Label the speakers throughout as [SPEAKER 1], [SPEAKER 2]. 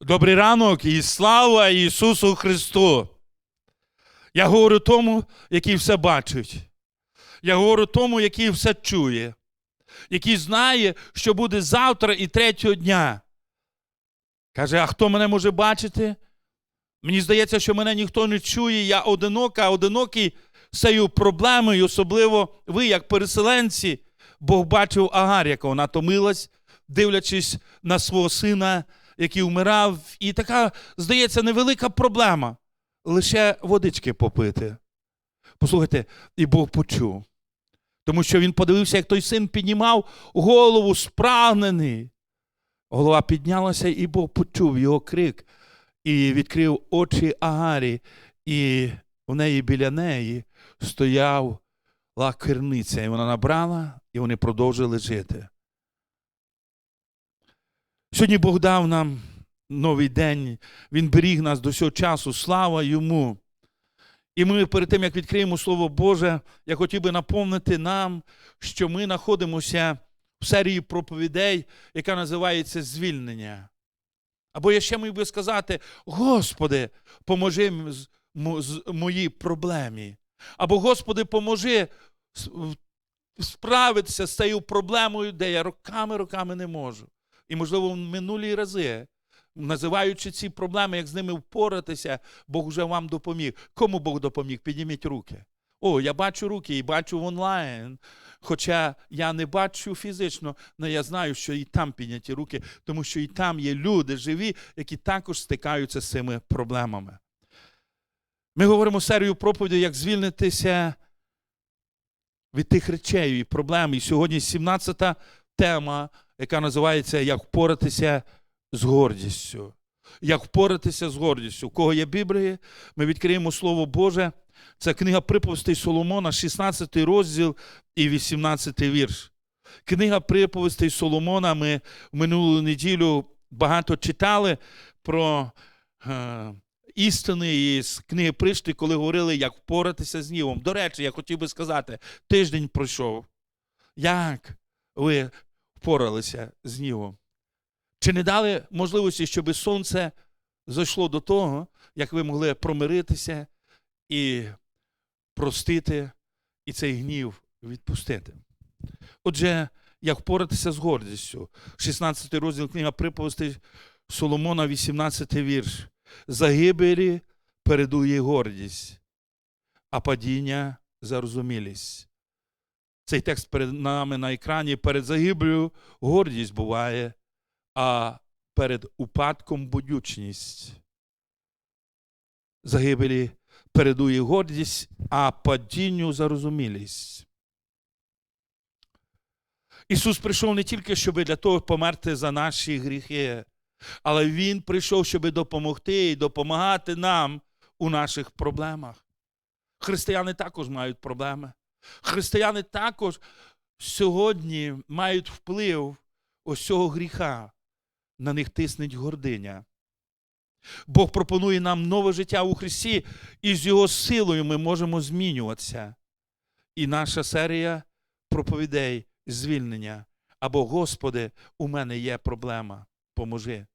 [SPEAKER 1] Добрий ранок і слава Ісусу Христу. Я говорю тому, який все бачить. Я говорю тому, який все чує, який знає, що буде завтра і третього дня. Каже, а хто мене може бачити? Мені здається, що мене ніхто не чує, я одинока, а одинокий з цією проблемою, особливо ви, як переселенці, Бог бачив Агар, яка вона томилась, дивлячись на свого сина, який вмирав, і така, здається, невелика проблема. Лише водички попити. Послухайте, і Бог почув. Тому що він подивився, як той син піднімав голову спрагнений. Голова піднялася, і Бог почув його крик і відкрив очі Агарі, і в неї біля неї стояв лакерниця, і вона набрала, і вони продовжили жити. Сьогодні Бог дав нам новий день, Він беріг нас до цього часу, слава йому. І ми перед тим, як відкриємо Слово Боже, я хотів би наповнити нам, що ми знаходимося в серії проповідей, яка називається Звільнення. Або я ще міг би сказати: Господи, поможи моїй проблемі. Або Господи, поможи справитися з цією проблемою, де я роками, роками не можу. І, можливо, в минулі рази, називаючи ці проблеми, як з ними впоратися, Бог вже вам допоміг. Кому Бог допоміг? Підніміть руки. О, я бачу руки і бачу в онлайн. Хоча я не бачу фізично, але я знаю, що і там підняті руки, тому що і там є люди живі, які також стикаються з цими проблемами. Ми говоримо серію проповідей, як звільнитися від тих речей і проблем. І сьогодні 17-та тема, яка називається Як впоратися з гордістю. Як впоратися з гордістю. У кого є Біблія, ми відкриємо Слово Боже. Це книга приповістей Соломона, 16 розділ і 18 вірш. Книга приповістей Соломона. Ми минулу неділю багато читали про е, істини із книги Пришти, коли говорили, як впоратися з гнівом. До речі, я хотів би сказати, тиждень пройшов. Як ви впоралися з гнівом? Чи не дали можливості, щоб сонце зайшло до того, як ви могли промиритися і простити, і цей гнів відпустити? Отже, як впоратися з гордістю? 16 розділ книга приповістей Соломона, 18 вірш. Загибелі передує гордість, а падіння зарозумілість. Цей текст перед нами на екрані. Перед загиблею гордість буває, а перед упадком будючність. Загибелі передує гордість, а падінню зарозумілість. Ісус прийшов не тільки, щоб для того померти за наші гріхи, але Він прийшов, щоб допомогти і допомагати нам у наших проблемах. Християни також мають проблеми. Християни також сьогодні мають вплив ось цього гріха. На них тиснеть гординя. Бог пропонує нам нове життя у Христі, і з Його силою ми можемо змінюватися. І наша серія проповідей звільнення. Або, Господи, у мене є проблема, поможи.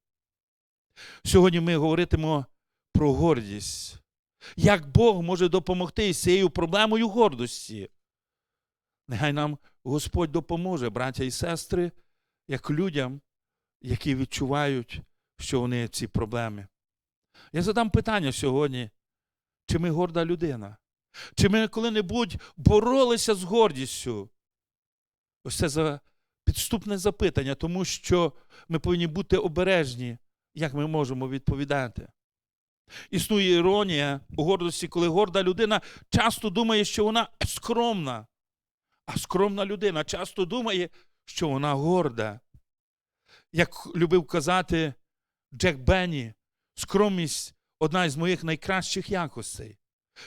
[SPEAKER 1] Сьогодні ми говоритимо про гордість. Як Бог може допомогти з цією проблемою гордості? Нехай нам Господь допоможе, браття і сестри, як людям, які відчувають, що вони ці проблеми. Я задам питання сьогодні, чи ми горда людина? Чи ми коли-небудь боролися з гордістю? Ось це за підступне запитання, тому що ми повинні бути обережні, як ми можемо відповідати. Існує іронія у гордості, коли горда людина часто думає, що вона скромна, а скромна людина часто думає, що вона горда. Як любив казати Джек Бенні, скромність одна із моїх найкращих якостей.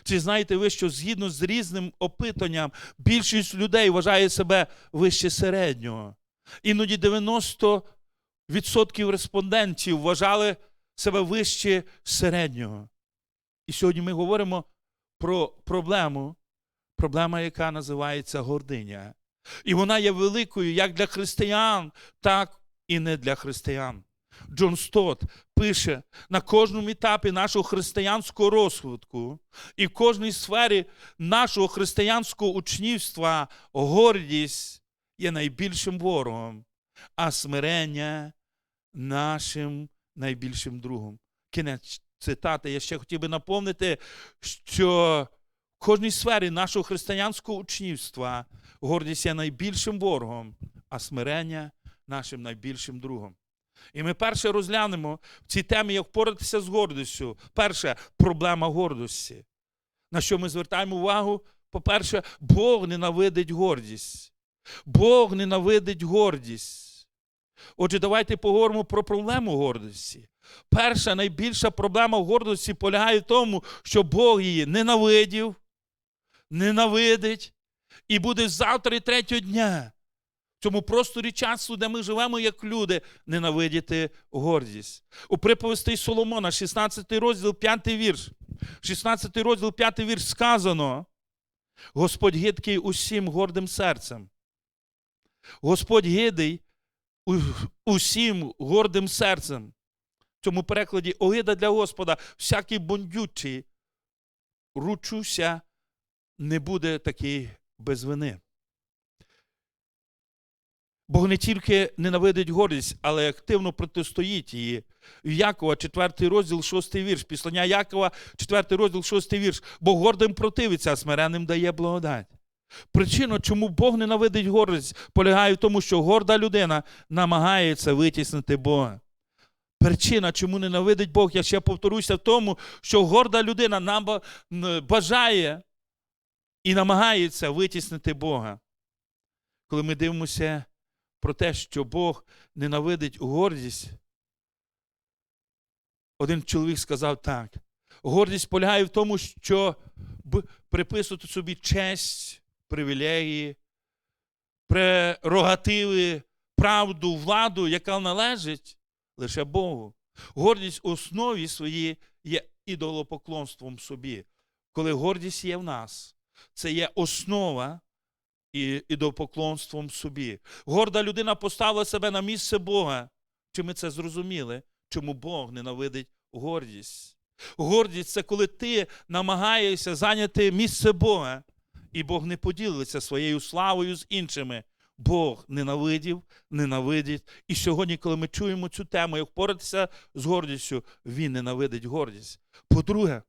[SPEAKER 1] Чи знаєте ви, що згідно з різним опитанням, більшість людей вважає себе вище середнього? Іноді 90% респондентів вважали себе вище середнього. І сьогодні ми говоримо про проблему, проблема, яка називається гординя. І вона є великою як для християн, так і не для християн. Джон Стот пише на кожному етапі нашого християнського розвитку і в кожній сфері нашого християнського учнівства гордість є найбільшим ворогом, а смирення нашим найбільшим другом. Кінець цитати. Я ще хотів би наповнити, що кожній сфері нашого християнського учнівства гордість є найбільшим ворогом, а смирення нашим найбільшим другом. І ми перше розглянемо в цій темі, як впоратися з гордістю. Перше проблема гордості. На що ми звертаємо увагу? По-перше, Бог ненавидить гордість. Бог ненавидить гордість. Отже, давайте поговоримо про проблему гордості. Перша найбільша проблема гордості полягає в тому, що Бог її ненавидів, ненавидить і буде завтра і третього дня. В цьому просторі часу, де ми живемо як люди, ненавидіти гордість. У приповісті Соломона, 16 розділ, 5 вірш. 16 розділ, 5 вірш сказано: Господь гидкий усім гордим серцем. Господь гидий усім гордим серцем. В цьому перекладі огида для Господа, всякий бондючий, ручуся, не буде такий без вини. Бог не тільки ненавидить гордість, але активно протистоїть її. Якова, 4 розділ, 6 вірш. Післання Якова, 4 розділ, 6 вірш. Бог гордим противиться, а смиренним дає благодать. Причина, чому Бог ненавидить гордість, полягає в тому, що горда людина намагається витіснити Бога. Причина, чому ненавидить Бог, я ще повторюся в тому, що горда людина нам бажає і намагається витіснити Бога. Коли ми дивимося про те, що Бог ненавидить гордість, один чоловік сказав так: гордість полягає в тому, що приписувати собі честь, привілегії, прерогативи, правду, владу, яка належить лише Богу. Гордість у основі своїй є ідолопоклонством собі. Коли гордість є в нас, це є основа і ідолопоклонством собі. Горда людина поставила себе на місце Бога. Чи ми це зрозуміли? Чому Бог ненавидить гордість? Гордість це коли ти намагаєшся зайняти місце Бога, і Бог не поділиться своєю славою з іншими. Бог ненавидів, ненавидить. І сьогодні, коли ми чуємо цю тему, як впоратися з гордістю, він ненавидить гордість. По-друге,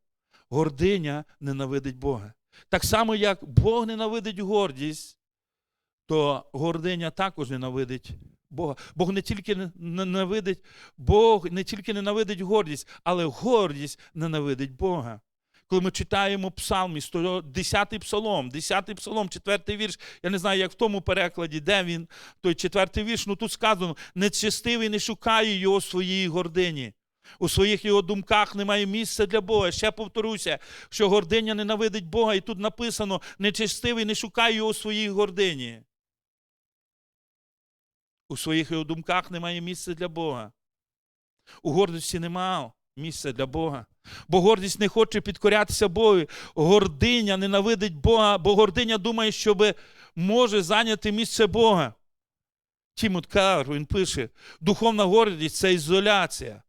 [SPEAKER 1] гординя ненавидить Бога. Так само, як Бог ненавидить гордість, то гординя також ненавидить Бога. Бог не тільки ненавидить, Бог не тільки ненавидить гордість, але гордість ненавидить Бога. Коли ми читаємо псалмі, 10 псалом, 10 псалом, 4 вірш, я не знаю, як в тому перекладі, де він, той четвертий вірш, ну тут сказано, нечестивий не шукає його в своїй гордині. У своїх його думках немає місця для Бога. Ще повторюся, що гординя ненавидить Бога, і тут написано: нечестивий не шукає його у своїй гордині. У своїх його думках немає місця для Бога. У гордості немає місця для Бога. Бо гордість не хоче підкорятися Богу. Гординя ненавидить Бога, бо гординя думає, що може зайняти місце Бога. Тімот Кар, він пише: духовна гордість це ізоляція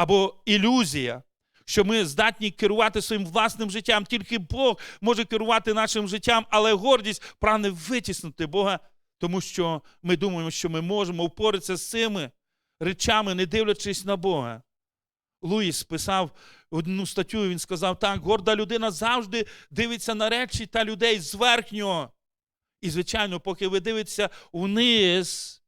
[SPEAKER 1] або ілюзія, що ми здатні керувати своїм власним життям. Тільки Бог може керувати нашим життям, але гордість прагне витіснити Бога, тому що ми думаємо, що ми можемо впоратися з цими речами, не дивлячись на Бога. Луїс писав одну статтю, і він сказав так: горда людина завжди дивиться на речі та людей зверхнього. І, звичайно, поки ви дивитеся вниз,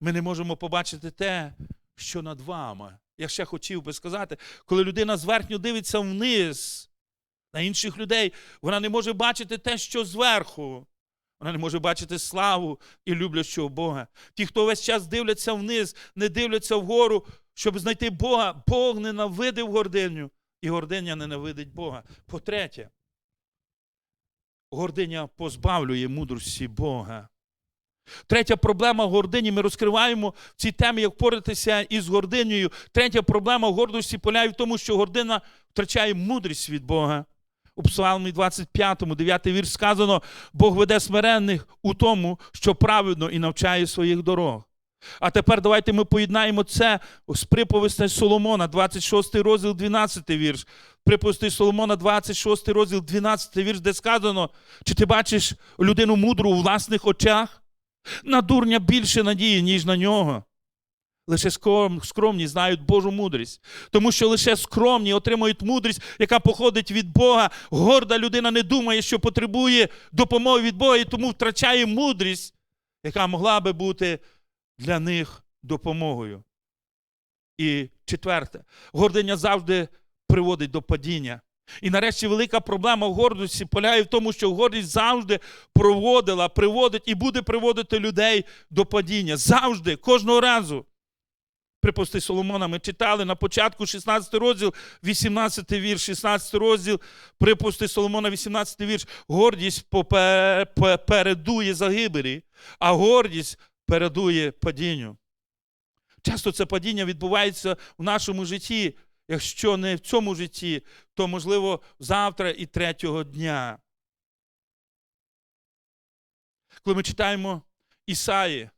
[SPEAKER 1] ми не можемо побачити те, що над вами. Я ще хотів би сказати, коли людина зверхньо дивиться вниз на інших людей, вона не може бачити те, що зверху. Вона не може бачити славу і люблячого Бога. Ті, хто весь час дивляться вниз, не дивляться вгору, щоб знайти Бога. Бог ненавидив гординю, і гординя ненавидить Бога. По-третє, гординя позбавлює мудрості Бога. Третя проблема гордині ми розкриваємо в цій темі, як впоратися із гординею. Третя проблема гордості полягає в тому, що гордина втрачає мудрість від Бога. У Псалмі 25, 9 вірш сказано: Бог веде смиренних у тому, що праведно і навчає своїх дорог. А тепер давайте ми поєднаємо це з приповістей Соломона, 26 розділ, 12 вірш. Приповісти Соломона, 26 розділ, 12 вірш, де сказано, чи ти бачиш людину мудру у власних очах? На дурня більше надії, ніж на нього. Лише скромні знають Божу мудрість, тому що лише скромні отримують мудрість, яка походить від Бога. Горда людина не думає, що потребує допомоги від Бога, і тому втрачає мудрість, яка могла би бути для них допомогою. І четверте, гординя завжди приводить до падіння. І нарешті велика проблема в гордості полягає в тому, що гордість завжди проводила, приводить і буде приводити людей до падіння. Завжди, кожного разу. Припусти Соломона, ми читали на початку 16 розділ, 18 вірш, 16 розділ, припусти Соломона, 18 вірш. Гордість передує загибелі, а гордість передує падінню. Часто це падіння відбувається в нашому житті. Якщо не в цьому житті, то можливо завтра і третього дня. Коли ми читаємо Ісаї,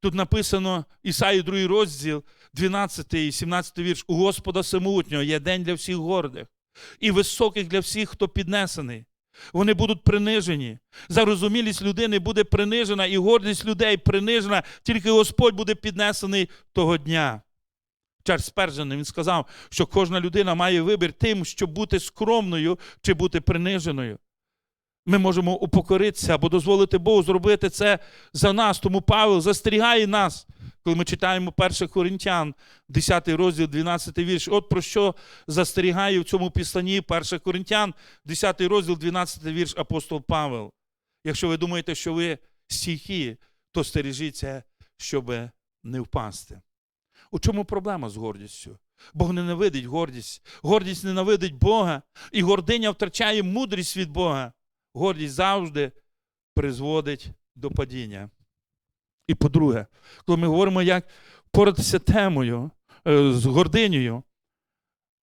[SPEAKER 1] тут написано Ісаї 2 розділ, 12 і 17 вірш. У Господа Всемогутнього є день для всіх гордих і високих для всіх, хто піднесений. Вони будуть принижені. Зарозумілість людини буде принижена, і гордість людей принижена, тільки Господь буде піднесений того дня. Чарльз Спержен, він сказав, що кожна людина має вибір тим, щоб бути скромною чи бути приниженою. Ми можемо упокоритися або дозволити Богу зробити це за нас. Тому Павел застерігає нас, коли ми читаємо 1 Коринтян, 10 розділ, 12 вірш. От про що застерігає в цьому післанні 1 Коринтян, 10 розділ, 12 вірш апостол Павел. Якщо ви думаєте, що ви стійкі, то стережіться, щоб не впасти. У чому проблема з гордістю? Бог ненавидить гордість. Гордість ненавидить Бога, і гординя втрачає мудрість від Бога. Гордість завжди призводить до падіння. І по-друге, коли ми говоримо, як поратися темою е, з гординею,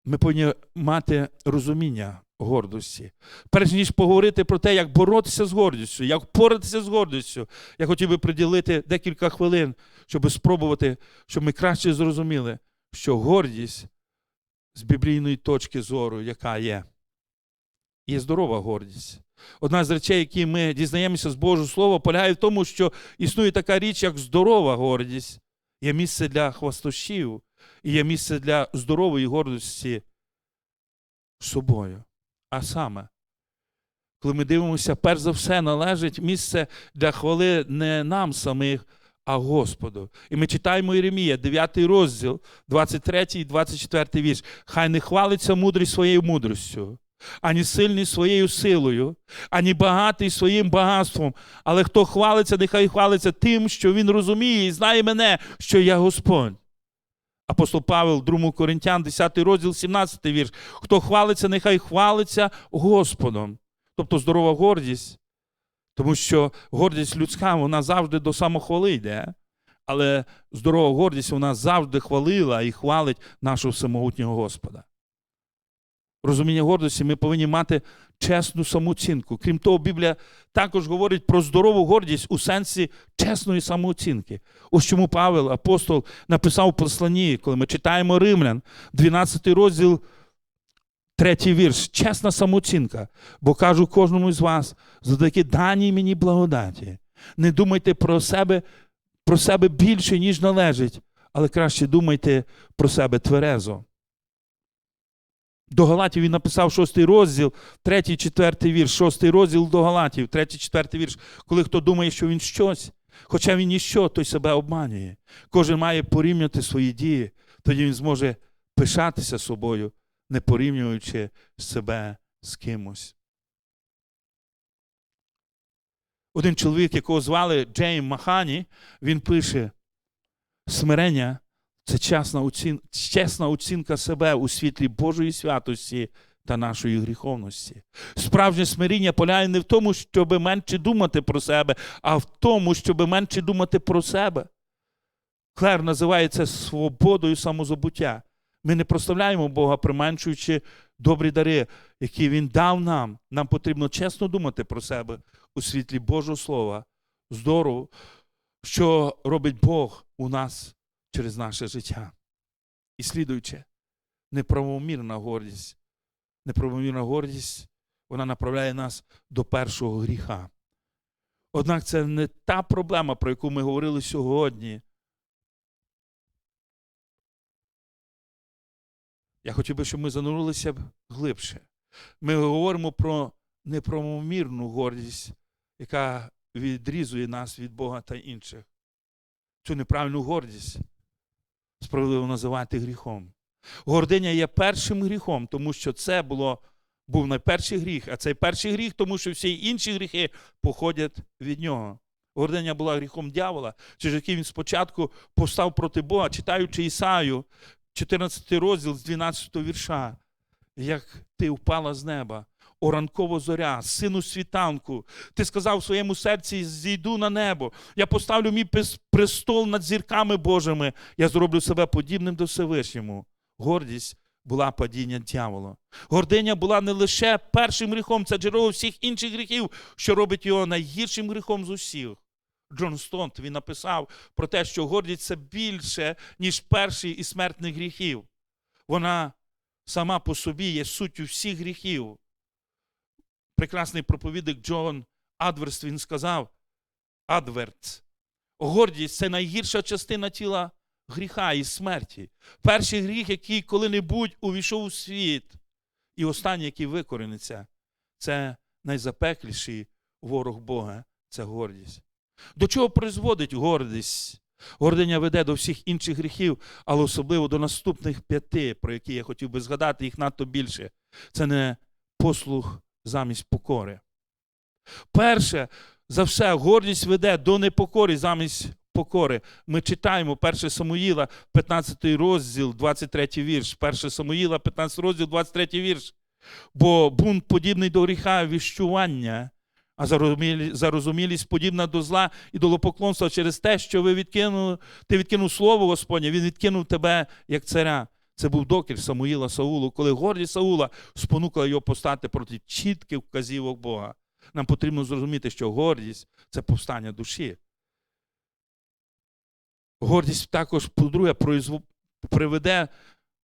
[SPEAKER 1] ми повинні мати розуміння гордості. Перш ніж поговорити про те, як боротися з гордістю, як поратися з гордістю, я хотів би приділити декілька хвилин, щоб спробувати, щоб ми краще зрозуміли, що гордість з біблійної точки зору, яка є, є здорова гордість. Одна з речей, які ми дізнаємося з Божого Слова, полягає в тому, що існує така річ, як здорова гордість. Є місце для хвастощів і є місце для здорової гордості собою. А саме, коли ми дивимося, перш за все належить місце для хвали не нам самих, а Господу. І ми читаємо Єремія, 9 розділ, 23 і 24 вірш. Хай не хвалиться мудрий своєю мудрістю, ані сильний своєю силою, ані багатий своїм багатством. Але хто хвалиться, нехай хвалиться тим, що він розуміє і знає мене, що я Господь. Апостол Павел, 2 Коринтян, 10 розділ, 17 вірш. Хто хвалиться, нехай хвалиться Господом. Тобто здорова гордість, тому що гордість людська, вона завжди до самохвали йде. Але здорова гордість вона завжди хвалила і хвалить нашого всемогутнього Господа. Розуміння гордості ми повинні мати чесну самооцінку. Крім того, Біблія також говорить про здорову гордість у сенсі чесної самооцінки. Ось чому Павел, апостол, написав у посланні, коли ми читаємо Римлян, 12 розділ, 3 вірш. Чесна самооцінка. Бо кажу кожному з вас, завдяки даній мені благодаті. Не думайте про себе, про себе більше, ніж належить, але краще думайте про себе тверезо. До Галатів він написав шостий розділ, третій, четвертий вірш, шостий розділ до Галатів, третій, четвертий вірш. Коли хто думає, що він щось, хоча він ніщо, той себе обманює. Кожен має порівняти свої дії, тоді він зможе пишатися собою, не порівнюючи себе з кимось. Один чоловік, якого звали Джейм Махані, він пише: смирення це чесна, оцін... чесна оцінка себе у світлі Божої святості та нашої гріховності. Справжнє смиріння полягає не в тому, щоб менше думати про себе, а в тому, щоб менше думати про себе. Клер називає це свободою самозабуття. Ми не прославляємо Бога, применшуючи добрі дари, які Він дав нам. Нам потрібно чесно думати про себе у світлі Божого Слова. Здорово, що робить Бог у нас через наше життя. І слідуючи, неправомірна гордість. Неправомірна гордість, вона направляє нас до першого гріха. Однак це не та проблема, про яку ми говорили сьогодні. Я хотів би, щоб ми занурилися б глибше. Ми говоримо про неправомірну гордість, яка відрізує нас від Бога та інших. Цю неправильну гордість справедливо називати гріхом. Гординя є першим гріхом, тому що це було, був найперший гріх, а цей перший гріх, тому що всі інші гріхи походять від нього. Гординя була гріхом дьявола, через який він спочатку постав проти Бога, читаючи Ісаю, 14 розділ з 12 вірша. Як ти впала з неба, о ранкова зоря, сину світанку, ти сказав в своєму серці: зійду на небо, я поставлю мій престол над зірками Божими, я зроблю себе подібним до Всевишньому. Гордість була падіння дьявола. Гординя була не лише першим гріхом, це джерело всіх інших гріхів, що робить його найгіршим гріхом з усіх. Джон Стонт він написав про те, що гордість це більше, ніж перший із смертних гріхів. Вона сама по собі є суттю всіх гріхів. Прекрасний проповідник Джон Адверс він сказав: Адверт, гордість це найгірша частина тіла гріха і смерті. Перший гріх, який коли-небудь увійшов у світ, і останній, який викорениться, це найзапекліший ворог Бога це гордість. До чого призводить гордість? Гординя веде до всіх інших гріхів, але особливо до наступних п'яти, про які я хотів би згадати, їх надто більше. Це не послух замість покори. Перше за все, гордість веде до непокори замість покори. Ми читаємо 1 Самуїла, 15 розділ, 23 вірш. 1 Самуїла, 15 розділ, 23 вірш. Бо бунт подібний до гріха віщування, а зарозумілість подібна до зла і до лопоклонства через те, що ви відкинули, ти відкинув слово Господнє, він відкинув тебе як царя. Це був докір Самуїла Саулу, коли гордість Саула спонукала його постати проти чітких вказівок Бога. Нам потрібно зрозуміти, що гордість це повстання душі. Гордість також, по-друге, приведе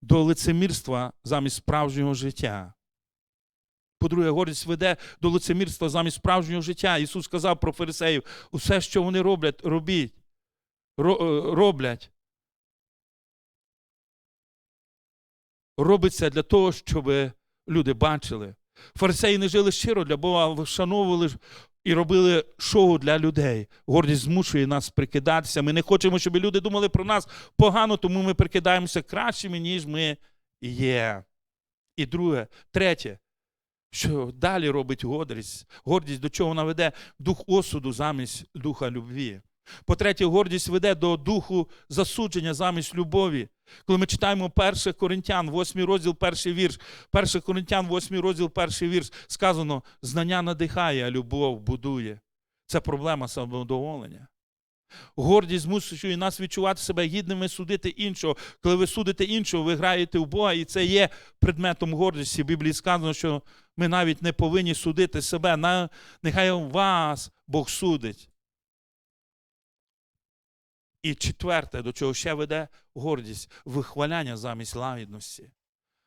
[SPEAKER 1] до лицемірства замість справжнього життя. По-друге, гордість веде до лицемірства замість справжнього життя. Ісус сказав про фарисеїв: усе, що вони роблять, робіть. Е, роблять. Робиться для того, щоб люди бачили. Фарисеї не жили щиро для Бога, а вшановували і робили шоу для людей. Гордість змушує нас прикидатися. Ми не хочемо, щоб люди думали про нас погано, тому ми прикидаємося кращими, ніж ми є. І друге, третє, що далі робить гордість? Гордість до чого вона веде? Дух осуду замість духа любві. По-третє, гордість веде до духу засудження замість любові. Коли ми читаємо 1 Коринтян, 8 розділ, перший вірш, 1 Коринтян, 8 розділ, перший вірш, сказано: знання надихає, а любов будує. Це проблема самовдоволення. Гордість змушує нас відчувати себе гідними судити іншого. Коли ви судите іншого, ви граєте в Бога, і це є предметом гордості. В Біблії сказано, що ми навіть не повинні судити себе. Нехай вас Бог судить. І четверте, до чого ще веде гордість вихваляння замість лагідності.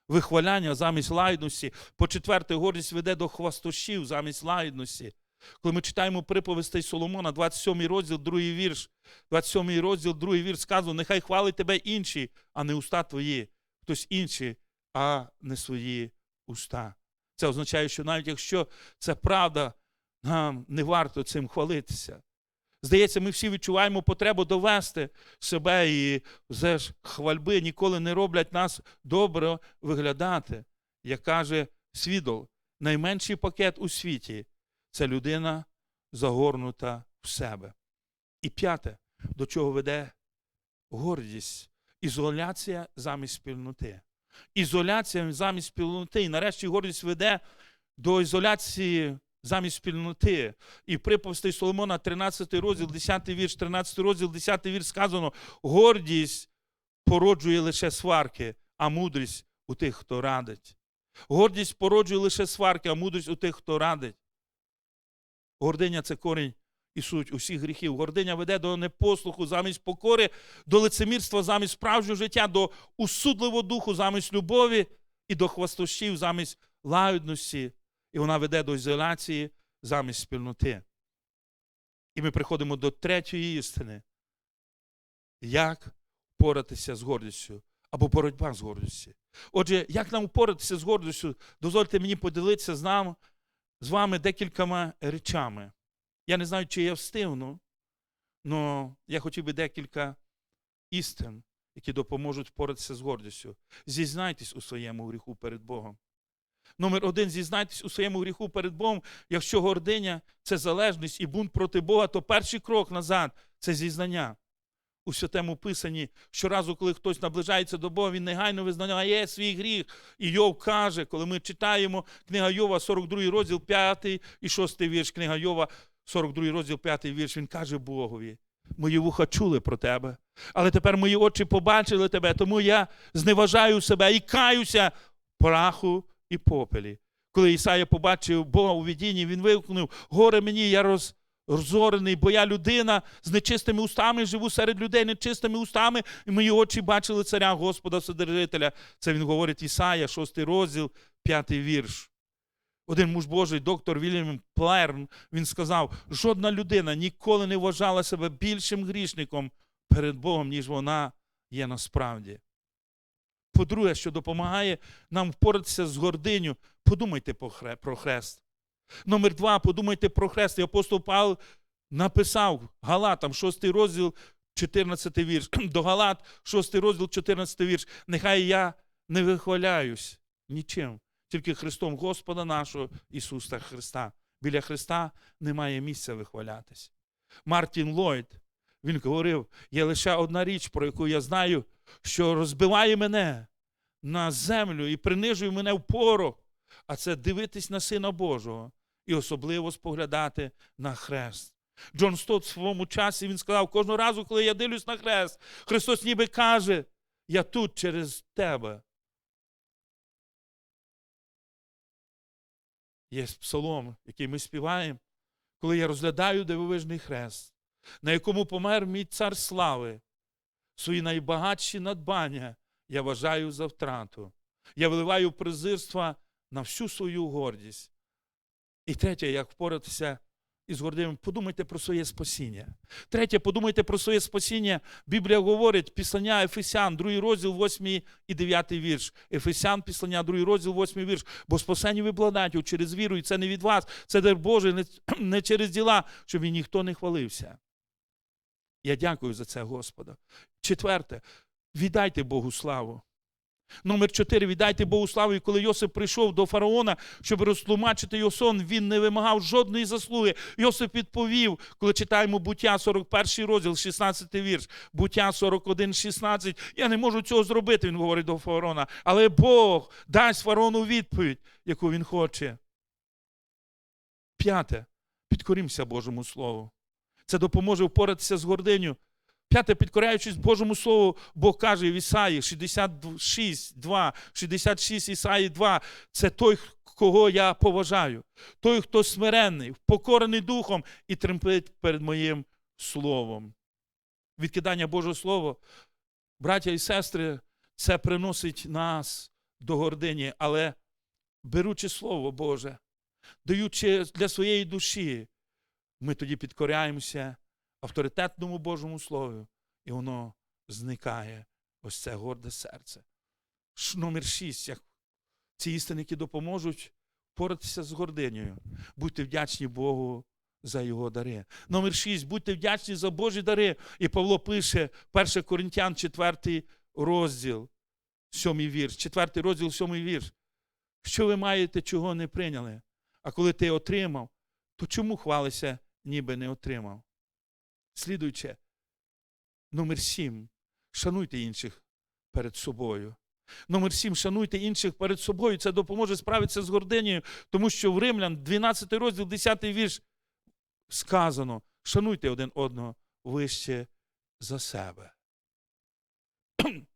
[SPEAKER 1] Вихваляння замість лагідності. По четверте, гордість веде до хвастощів замість лагідності. Коли ми читаємо приповістей Соломона, 27 розділ, другий вірш, 27 розділ, другий вірш сказано, нехай хвалить тебе інші, а не уста твої, хтось інший, а не свої уста. Це означає, що навіть якщо це правда, нам не варто цим хвалитися. Здається, ми всі відчуваємо потребу довести себе, і вже ж хвальби ніколи не роблять нас добре виглядати. Як каже свідол, найменший пакет у світі це людина загорнута в себе. І п'яте, до чого веде гордість, ізоляція замість спільноти. Ізоляція замість спільноти. І нарешті гордість веде до ізоляції замість спільноти. І в приповісті Соломона, 13 розділ, 10 вірш, 13 розділ, 10 вірш сказано: гордість породжує лише сварки, а мудрість у тих, хто радить. Гордість породжує лише сварки, а мудрість у тих, хто радить. Гординя це корінь і суть усіх гріхів. Гординя веде до непослуху замість покори, до лицемірства замість справжнього життя, до усудливого духу замість любові і до хвастощів замість лагідності. І вона веде до ізоляції замість спільноти. І ми приходимо до третьої істини. Як впоратися з гордістю або боротьба з гордістю. Отже, як нам впоратися з гордістю, дозвольте мені поділитися з нами, з вами декількома речами. Я не знаю, чи я встигну, але я хотів би декілька істин, які допоможуть впоратися з гордістю. Зізнайтесь у своєму гріху перед Богом. Номер один, зізнайтесь у своєму гріху перед Богом. Якщо гординя це залежність і бунт проти Бога, то перший крок назад це зізнання. У святому писанні, щоразу, коли хтось наближається до Бога, він негайно визнає свій гріх. І Йов каже, коли ми читаємо книга Йова, 42 розділ, 5 і 6 вірш, книга Йова, 42 розділ, 5 вірш, він каже Богові: Мої вуха чули про тебе, але тепер мої очі побачили тебе, тому я зневажаю себе і каюся праху і попелі. Коли Ісая побачив Бога у видінні, він вигукнув: Горе мені, я роз, розорений, бо я людина з нечистими устами, живу серед людей нечистими устами, і мої очі бачили царя Господа Вседержителя. Це він говорить Ісая, 6 розділ, 5 вірш. Один муж Божий, доктор Вільям Плерн, він сказав: жодна людина ніколи не вважала себе більшим грішником перед Богом, ніж вона є насправді. По-друге, що допомагає нам впоратися з гординю, подумайте про хрест. Номер два, подумайте про хрест. І апостол Павло написав Галатам, 6 розділ, 14 вірш. До Галат, 6 розділ, 14 вірш. Нехай я не вихваляюсь нічим, тільки Христом Господа нашого Ісуса Христа. Біля Христа немає місця вихвалятись. Мартін Ллойд, він говорив: є лише одна річ, про яку я знаю, що розбиває мене на землю і принижує мене в порох, а це дивитись на Сина Божого і особливо споглядати на хрест. Джон Стот в своєму часі він сказав: кожного разу, коли я дивлюсь на хрест, Христос ніби каже: Я тут через тебе. Є псалом, який ми співаємо, коли я розглядаю дивовижний хрест, на якому помер мій цар слави, свої найбагатші надбання я вважаю за втрату. Я виливаю презирства на всю свою гордість. І третє, як впоратися із гордим, подумайте про своє спасіння. Третє, подумайте про своє спасіння. Біблія говорить, післання Ефесян, 2 розділ, 8 і 9 вірш. Ефесян, післання, 2 розділ, 8 вірш. Бо спасені ви благодаттю через віру, і це не від вас, це дар Божий, не через діла, щоб і ніхто не хвалився. Я дякую за це, Господа. Четверте, віддайте Богу славу. Номер 4. Віддайте Богу славу. І коли Йосип прийшов до фараона, щоб розтлумачити його сон, він не вимагав жодної заслуги. Йосип відповів, коли читаємо буття 41 розділ, 16 вірш, буття 41, 16. Я не можу цього зробити, він говорить до фараона. Але Бог дасть фараону відповідь, яку він хоче. П'яте. Підкорімося Божому Слову. Це допоможе впоратися з гординю. П'яте, підкоряючись Божому Слову, Бог каже в Ісаї 66, 2, 66 Ісаї 2. Це той, кого я поважаю. Той, хто смиренний, покорений духом і тремпить перед моїм словом. Відкидання Божого Слова, браття і сестри, це приносить нас до гордині, але беручи Слово Боже, даючи для своєї душі, ми тоді підкоряємося авторитетному Божому Слову, і воно зникає. Ось це горде серце. Номер шість. Як ці істини, які допоможуть впоратися з гординею. Будьте вдячні Богу за його дари. Номер шість. Будьте вдячні за Божі дари. І Павло пише 1 Коринтян, 4 розділ, 7 вірш. 4 розділ, 7 вірш. Що ви маєте, чого не прийняли? А коли ти отримав, то чому хвалися, ніби не отримав? Слідуюче, номер сім. Шануйте інших перед собою. Номер сім. Шануйте інших перед собою. Це допоможе справитися з гординею, тому що в Римлян, 12 розділ, 10 вірш, сказано: шануйте один одного вище за себе.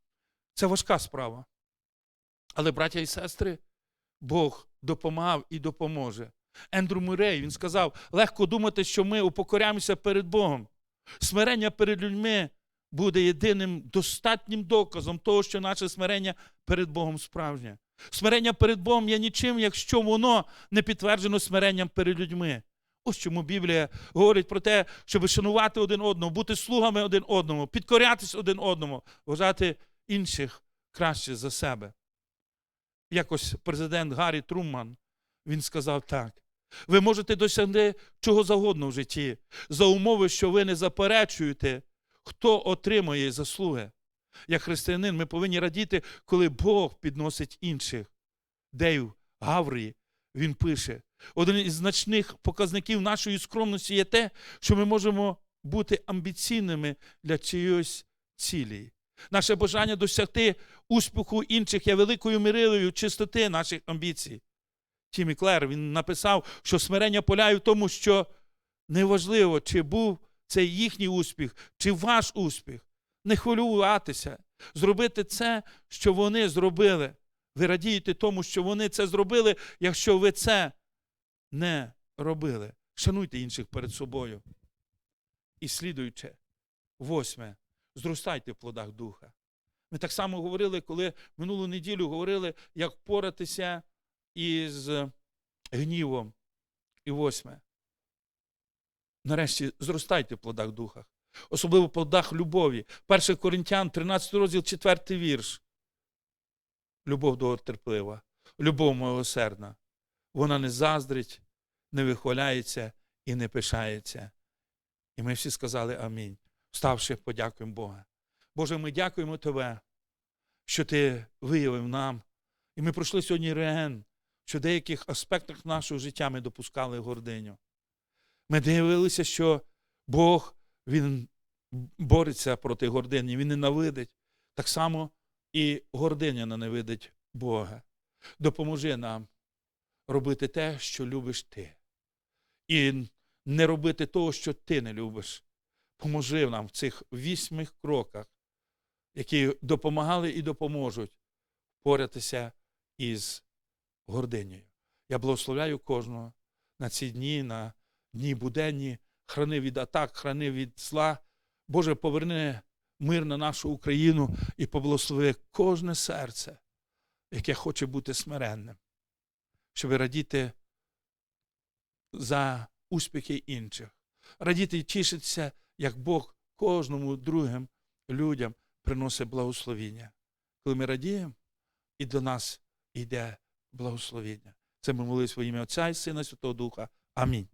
[SPEAKER 1] Це важка справа. Але, браття і сестри, Бог допомагав і допоможе. Ендрю Мурей, він сказав, легко думати, що ми упокоряємося перед Богом. Смирення перед людьми буде єдиним достатнім доказом того, що наше смирення перед Богом справжнє. Смирення перед Богом є нічим, якщо воно не підтверджено смиренням перед людьми. Ось чому Біблія говорить про те, щоб шанувати один одного, бути слугами один одному, підкорятись один одному, вважати інших краще за себе. Якось президент Гаррі Труман він сказав так: ви можете досягти чого завгодно в житті, за умови, що ви не заперечуєте, хто отримує заслуги. Як християнин, ми повинні радіти, коли Бог підносить інших. Дейв Гаврії, він пише: один із значних показників нашої скромності є те, що ми можемо бути амбіційними для чиїсь цілі. Наше бажання досягти успіху інших є великою мирилою чистоти наших амбіцій. Тімі Клер він написав, що смирення полягає в тому, що неважливо, чи був це їхній успіх, чи ваш успіх. Не хвилюватися, зробити це, що вони зробили. Ви радієте тому, що вони це зробили, якщо ви це не робили. Шануйте інших перед собою. І слідуюче, восьме, зростайте в плодах духа. Ми так само говорили, коли минулу неділю говорили, як поратися із гнівом. І восьме. Нарешті зростайте в плодах духа. Особливо в плодах любові. 1 Коринтян, 13 розділ, 4 вірш. Любов довготерплива, любов милосердна. Вона не заздрить, не вихваляється і не пишається. І ми всі сказали амінь. Вставши, подякуємо Бога. Боже, ми дякуємо Тебе, що Ти виявив нам. І ми пройшли сьогодні реген, що в деяких аспектах нашого життя ми допускали гординю. Ми дивилися, що Бог Він бореться проти гордині, Він ненавидить. Так само і гординя ненавидить Бога. Допоможи нам робити те, що любиш ти. І не робити того, що ти не любиш. Поможи нам в цих вісьмих кроках, які допомагали і допоможуть впоратися із гординею. Я благословляю кожного на ці дні, на дні буденні, храни від атак, храни від зла. Боже, поверни мир на нашу Україну і поблагослови кожне серце, яке хоче бути смиренним, щоб радіти за успіхи інших, радіти і тішитися, як Бог кожному другим людям приносить благословіння. Коли ми радіємо, і до нас йде благословіння. Це ми молились во ім'я Отця і Сина Святого Духа. Амінь.